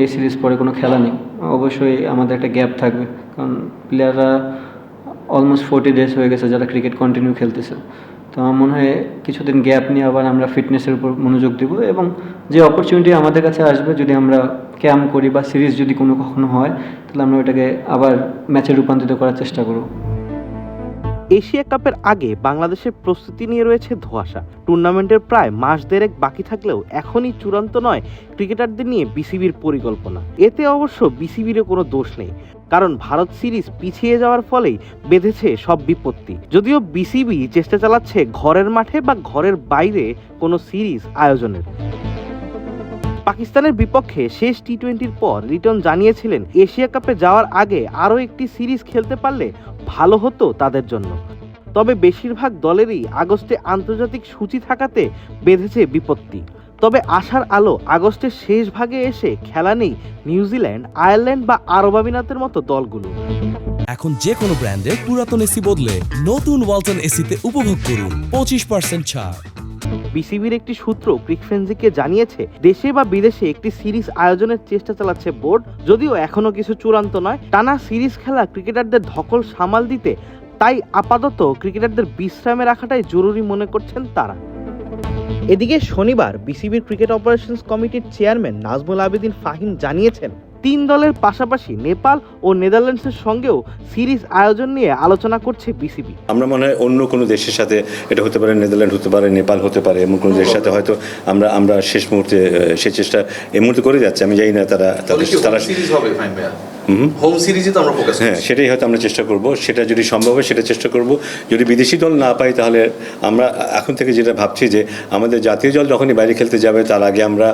এই সিরিজ পরে কোনো খেলা নেই। অবশ্যই আমাদের একটা গ্যাপ থাকবে। কারণ প্লেয়াররা অলমোস্ট ফোর্টি ডেজ হয়ে গেছে যারা ক্রিকেট কন্টিনিউ খেলতেছে। তো আমার মনে হয় কিছুদিন গ্যাপ নিয়ে আবার আমরা ফিটনেসের উপর মনোযোগ দিব এবং যে অপরচুনিটি আমাদের কাছে আসবে যদি আমরা ক্যাম্প করি বা সিরিজ যদি কোনো কখনো হয়, তাহলে আমরা ওটাকে আবার ম্যাচে রূপান্তরিত করার চেষ্টা করব। এশিয়া কাপের আগে বাংলাদেশের প্রস্তুতি নিয়ে রয়েছে ধোঁয়াশা। টুর্নামেন্টের প্রায় মাস দেড়েক বাকি থাকলেও এখনই চূড়ান্ত নয় ক্রিকেটারদের নিয়ে বিসিবির পরিকল্পনা। এতে অবশ্য বিসিবিরও কোনো দোষ নেই, কারণ ভারত সিরিজ পিছিয়ে যাওয়ার ফলেই বেঁধেছে সব বিপত্তি। যদিও বিসিবি চেষ্টা চালাচ্ছে ঘরের মাঠে বা ঘরের বাইরে কোনো সিরিজ আয়োজনের। পাকিস্তানের বিপক্ষে শেষ টি টোয়েন্টির পর লিটন জানিয়েছিলেন, এশিয়া কাপে যাওয়ার আগে আরও একটি সিরিজ খেলতে পারলে ভালো হতো তাদের জন্য। তবে বেশিরভাগ দলেরই আগস্টে আন্তর্জাতিক সূচি থাকাতে বেঁধেছে বিপত্তি। তবে আশার আলো আগস্টের শেষ ভাগে এসে খেলা নেই নিউজিল্যান্ড, আয়ারল্যান্ড বা আরব মতো দলগুলো। এখন যে কোনো ব্র্যান্ডের পুরাতন এসি বদলে নতুন ওয়ালটন এসিতে উপভোগ করুন পঁচিশ পার্সেন্ট ছাড়। বিসিবির একটি সূত্র ক্রিকফ্রেন্সিকে জানিয়েছে, দেশে বা বিদেশে একটি সিরিজ আয়োজনের চেষ্টা চালাচ্ছে বোর্ড, যদিও এখনও কিছু চূড়ান্ত নয়। টানা সিরিজ খেলা ক্রিকেটারদের ধকল সামাল দিতে, তাই আপাতত ক্রিকেটারদের বিশ্রামে রাখাটাই জরুরি মনে করছেন তারা। এদিকে শনিবার বিসিবির ক্রিকেট অপারেশনস কমিটির চেয়ারম্যান নাজমুল আবেদিন ফাহিম জানিয়েছেন তিন দলের পাশাপাশি নেপাল ও নেদারল্যান্ডসের সঙ্গেও সিরিজ আয়োজন নিয়ে আলোচনা করছে বিসিবি। আমরা মনে হয় অন্য কোনো দেশের সাথে এটা হতে পারে নেদারল্যান্ড হতে পারে নেপাল হতে পারে এমন কোনো দেশের সাথে হয়তো আমরা আমরা শেষ মুহূর্তে সে চেষ্টা এই মুহূর্তে করে যাচ্ছি আমি জানি না তারা তারা সিরিজ হবে হুম। হোম। সিরিজে তো আমরা ফোকাস হ্যাঁ সেটাই হয়তো আমরা চেষ্টা করব সেটা যদি সম্ভব হয় সেটা চেষ্টা করব। যদি বিদেশি দল না পাই তাহলে আমরা এখন থেকে যেটা ভাবছি যে আমাদের জাতীয় দল যখনই বাইরে খেলতে যাবে তার আগে আমরা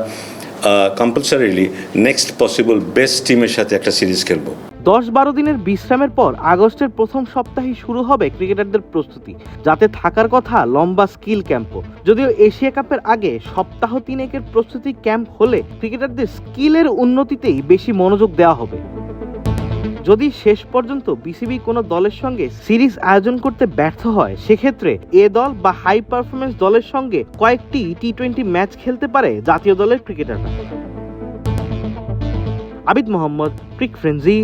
কম্পালসারিলি নেক্সট পসিবল বেস্ট টিমের সাথে একটা সিরিজ খেলব। দশ বারো দিনের বিশ্রামের পর আগস্টের প্রথম সপ্তাহে শুরু হবে ক্রিকেটারদের প্রস্তুতি, যাতে থাকার কথা লম্বা স্কিল ক্যাম্পও। যদিও এশিয়া কাপের আগে সপ্তাহ তিনেকের প্রস্তুতি ক্যাম্প হলে ক্রিকেটারদের স্কিলের উন্নতিতেই বেশি মনোযোগ দেওয়া হবে। যদি শেষ পর্যন্ত বিসিবি কোনো দলের সঙ্গে সিরিজ আয়োজন করতে ব্যর্থ হয়, সেক্ষেত্রে এ দল বা হাই পারফরমেন্স দলের সঙ্গে কয়েকটি টি টোয়েন্টি ম্যাচ খেলতে পারে জাতীয় দলের ক্রিকেটাররা আবিদ মোহাম্মদ ক্রিক ফ্রেন্জি